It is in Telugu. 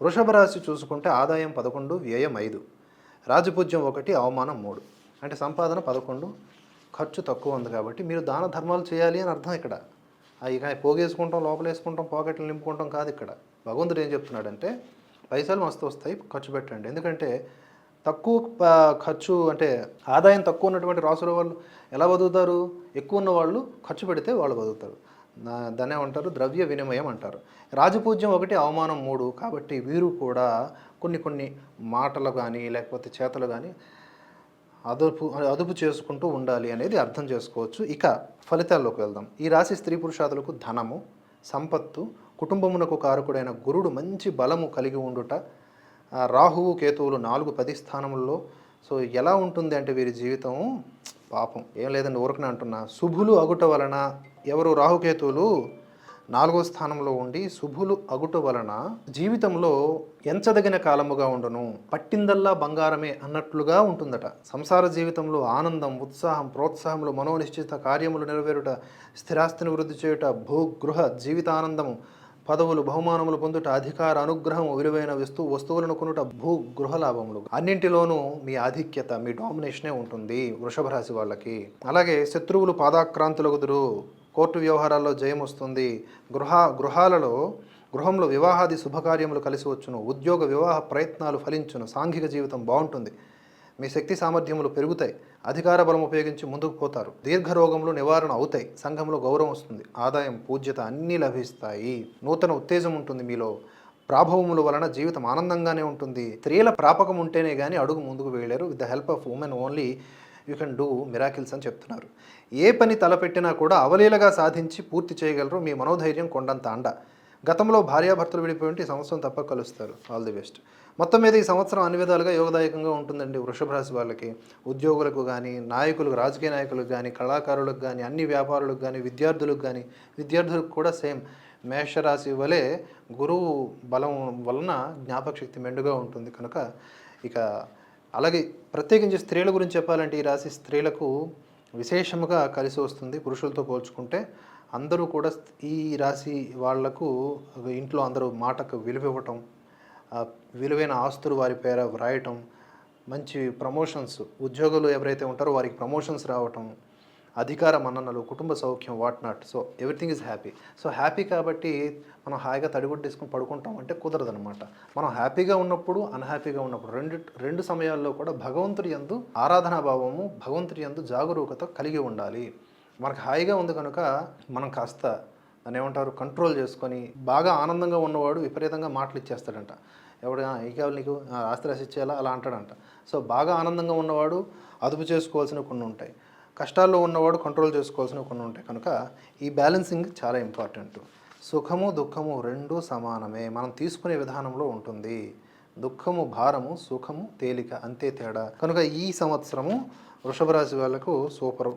వృషభ రాశి చూసుకుంటే ఆదాయం పదకొండు వ్యయం ఐదు. రాజపూజ్యం ఒకటి అవమానం మూడు. అంటే సంపాదన పదకొండు ఖర్చు తక్కువ ఉంది కాబట్టి మీరు దాన ధర్మాలు చేయాలి అని అర్థం ఇక్కడ. ఇక పోగేసుకుంటాం లోపలేసుకుంటాం పాకెట్లు నింపుకుంటాం కాదు ఇక్కడ. భగవంతుడు ఏం చెప్తున్నాడంటే పైసలు మస్తు వస్తాయి ఖర్చు పెట్టండి. ఎందుకంటే తక్కువ ఖర్చు అంటే ఆదాయం తక్కువ ఉన్నటువంటి రాసుల వాళ్ళు ఎలా బతుకుతారు? ఎక్కువ ఉన్న వాళ్ళు ఖర్చు పెడితే వాళ్ళు బతుకుతారు. దాన్ని ఏమంటారు? ద్రవ్య వినిమయం అంటారు. రాజపూజ్యం ఒకటి అవమానం మూడు. కాబట్టి వీరు కూడా కొన్ని కొన్ని మాటలు కానీ లేకపోతే చేతలు కానీ అదుపు అదుపు చేసుకుంటూ ఉండాలి అనేది అర్థం చేసుకోవచ్చు. ఇక ఫలితాల్లోకి వెళ్దాం. ఈ రాశి స్త్రీ పురుషాదులకు ధనము సంపత్తు కుటుంబమునకు కారకుడైన గురుడు మంచి బలము కలిగి ఉండుట రాహువు కేతువులు నాలుగు పది స్థానముల్లో. సో ఎలా ఉంటుంది అంటే వీరి జీవితం? పాపం. ఏం లేదండి ఊరకనే అంటున్నా. శుభులు అగుట వలన ఎవరు రాహుకేతువులు నాలుగో స్థానంలో ఉండి శుభులు అగుట వలన జీవితంలో ఎంచదగిన కాలముగా ఉండను. పట్టిందల్లా బంగారమే అన్నట్లుగా ఉంటుందట. సంసార జీవితంలో ఆనందం ఉత్సాహం ప్రోత్సాహములు మనోనిశ్చిత కార్యములు నెరవేరుట స్థిరాస్తిని వృద్ధి చేయుట భూ గృహ జీవితానందము పదవులు బహుమానములు పొందుట అధికార అనుగ్రహం విలువైన వస్తువు వస్తువులను కొనుట భూ గృహ లాభములు. అన్నింటిలోనూ మీ ఆధిక్యత మీ డామినేషనే ఉంటుంది వృషభ రాశి వాళ్ళకి. అలాగే శత్రువులు పాదాక్రాంతులగుదురు కోర్టు వ్యవహారాల్లో జయం వస్తుంది. గృహ గృహాలలో గృహంలో వివాహాది శుభకార్యములు కలిసి వచ్చును. ఉద్యోగ వివాహ ప్రయత్నాలు ఫలించును. సాంఘిక జీవితం బాగుంటుంది. మీ శక్తి సామర్థ్యములు పెరుగుతాయి. అధికార బలం ఉపయోగించి ముందుకు పోతారు. దీర్ఘ రోగములు నివారణ అవుతాయి. సంఘంలో గౌరవం వస్తుంది. ఆదాయం పూజ్యత అన్నీ లభిస్తాయి. నూతన ఉత్తేజం ఉంటుంది మీలో. ప్రాభవముల వలన జీవితం ఆనందంగానే ఉంటుంది. స్త్రీల ప్రాపకం ఉంటేనే కానీ అడుగు ముందుకు వేయలేరు. With the help of women only you can do miracles అని చెప్తున్నారు. ఏ పని తలపెట్టినా కూడా అవలీలగా సాధించి పూర్తి చేయగలరు మీ మనోధైర్యం కొండంత అండ. గతంలో భార్యాభర్తలు విడిపోయి ఉంటే ఈ సంవత్సరం తప్ప కలుస్తారు. ఆల్ ది బెస్ట్ మొత్తం మీద ఈ సంవత్సరం అన్ని విధాలుగా యోగదాయకంగా ఉంటుందండి వృషభ రాశి వాళ్ళకి. ఉద్యోగులకు కానీ నాయకులకు రాజకీయ నాయకులకు కానీ కళాకారులకు కానీ అన్ని వ్యాపారులకు కానీ విద్యార్థులకు కానీ విద్యార్థులకు కూడా సేమ్ మేషరాశి వలె గురువు బలం వలన జ్ఞాపక శక్తి మెండుగా ఉంటుంది. కనుక ఇక అలాగే ప్రత్యేకించి స్త్రీల గురించి చెప్పాలంటే ఈ రాశి స్త్రీలకు విశేషముగా కలిసి వస్తుంది పురుషులతో పోల్చుకుంటే. అందరూ కూడా ఈ రాశి వాళ్ళకు ఇంట్లో అందరూ మాటకు విలువ ఇవ్వటం విలువైన ఆస్తులు వారి పేర వ్రాయటం మంచి ప్రమోషన్స్ ఉద్యోగులు ఎవరైతే ఉంటారో వారికి ప్రమోషన్స్ రావటం అధికార మన్ననలు కుటుంబ సౌఖ్యం what not so everything is happy so happy కాబట్టి మనం హాయిగా తడిగుడ్డేసుకుని పడుకుంటాం అంటే కుదరదనమాట మనం హ్యాపీగా ఉన్నప్పుడు అన్హ్యాపీగా ఉన్నప్పుడు రెండు రెండు సమయాల్లో కూడా భగవంతుడి యందు ఆరాధనా భావము భగవంతుడి యందు జాగరూకత కలిగి ఉండాలి. మనకు హాయిగా ఉంది కనుక మనం కాస్త దాన్ని ఏమంటారు కంట్రోల్ చేసుకొని బాగా ఆనందంగా ఉన్నవాడు విపరీతంగా మాటలు ఇచ్చేస్తాడంట. ఎవడు ఇంకా కావాలి నీకు ఆస్తి రాసి ఇచ్చేయాలా? అలా అంటాడంట. సో బాగా ఆనందంగా ఉన్నవాడు అదుపు చేసుకోవాల్సిన కొన్ని ఉంటాయి. కష్టాల్లో ఉన్నవాడు కంట్రోల్ చేసుకోవాల్సినవి కొన్ని ఉంటాయి. కనుక ఈ బ్యాలెన్సింగ్ చాలా ఇంపార్టెంట్ సుఖము దుఃఖము రెండూ సమానమే. మనం తీసుకునే విధానంలో ఉంటుంది. దుఃఖము భారము సుఖము తేలిక అంతే తేడా. కనుక ఈ సంవత్సరము వృషభ రాశి వాళ్ళకు సూపర్.